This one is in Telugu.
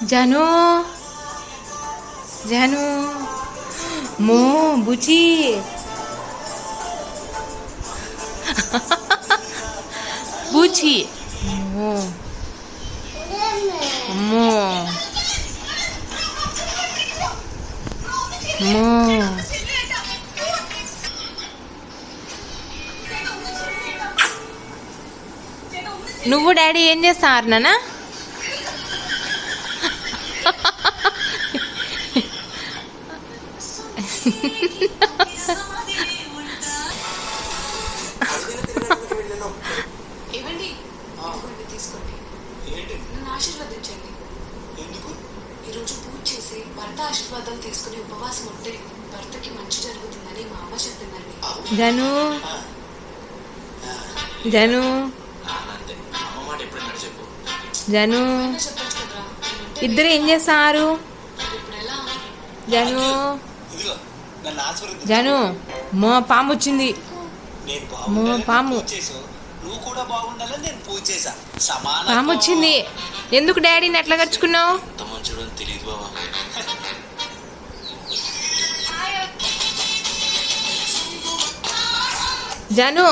జను జను మో బుచి బుచి అమ్మో అమ్మో అమ్మో నువ్వు డాడీ ఏం చేస్తారు నాన్న ఈరోజు పూజ చేసి భర్త ఆశీర్వాదాలు తీసుకుని ఉపవాసం ఉంటే భర్తకి మంచి జరుగుతుందని మా అమ్మ చెప్పిందండి. జను జను అంతే. ఇద్దరు ఏం చేస్తారు జను. జను మో పాము వచ్చింది. పాము. పాము వచ్చింది. ఎందుకు డాడీని ఎట్లా గడుచుకున్నావు జను